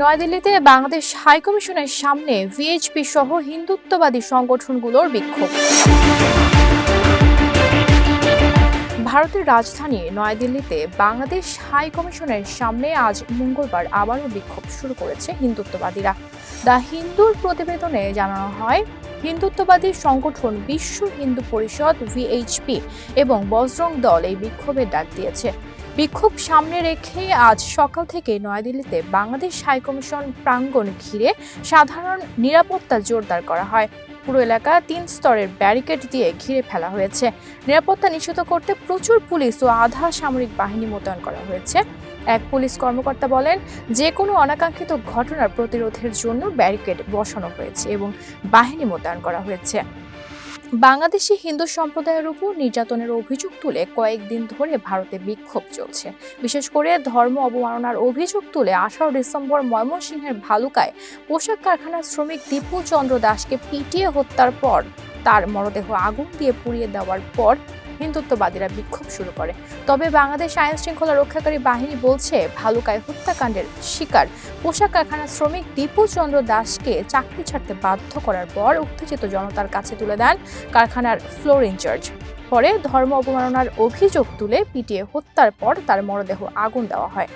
নয়াদিল্লিতে বাংলাদেশ হাইকমিশনের সামনে ভিএইচপি সহ হিন্দুত্ববাদী সংগঠনগুলোর বিক্ষোভ। ভারতের রাজধানী নয়াদিল্লিতে বাংলাদেশ হাই কমিশনের সামনে আজ মঙ্গলবার আবারও বিক্ষোভ শুরু করেছে হিন্দুত্ববাদীরা। দ্য হিন্দুর প্রতিবেদনে জানানো হয়, হিন্দুত্ববাদী সংগঠন বিশ্ব হিন্দু পরিষদ ভিএইচপি এবং বজরং দল এই বিক্ষোভের ডাক দিয়েছে। বিক্ষোভ সামনে রেখে আজ সকাল থেকে নয়াদিল্লিতে বাংলাদেশ হাইকমিশন প্রাঙ্গণ ঘিরে সাধারণ নিরাপত্তা জোরদার করা হয়। পুরো এলাকা তিন স্তরের ব্যারিকেড দিয়ে ঘিরে ফেলা হয়েছে। নিরাপত্তা নিশ্চিত করতে প্রচুর পুলিশ ও আধা সামরিক বাহিনী মোতায়েন করা হয়েছে। এক পুলিশ কর্মকর্তা বলেন যে কোনো অনাকাঙ্ক্ষিত ঘটনার প্রতিরোধের জন্য ব্যারিকেড বসানো হয়েছে এবং বাহিনী মোতায়েন করা হয়েছে। বাংলাদেশি হিন্দু সম্প্রদায়ের উপর নির্যাতনের অভিযোগ তুলে কয়েকদিন ধরে ভারতে বিক্ষোভ চলছে। বিশেষ করে ধর্ম অবমাননার অভিযোগ তুলে আঠারো ডিসেম্বর ময়মনসিংহের ভালুকায় পোশাক কারখানার শ্রমিক দীপু চন্দ্র দাসকে পিটিয়ে হত্যার পর তার মরদেহ আগুন দিয়ে পুড়িয়ে দেওয়ার পর হিন্দুত্ববাদীরা বিক্ষোভ শুরু করে। তবে বাংলাদেশ আইন শৃঙ্খলা রক্ষাকারী বাহিনী বলছে, ভালুকায় হত্যাকাণ্ডের শিকার পোশাক কারখানার শ্রমিক দীপু চন্দ্র দাসকে চাকরি ছাড়তে বাধ্য করার পর উত্তেজিত জনতার কাছে তুলে দেন কারখানার ফ্লোর ইনচার্জ। পরে ধর্ম অবমাননার অভিযোগ তুলে পিটিয়ে হত্যার পর তার মরদেহ আগুন দেওয়া হয়।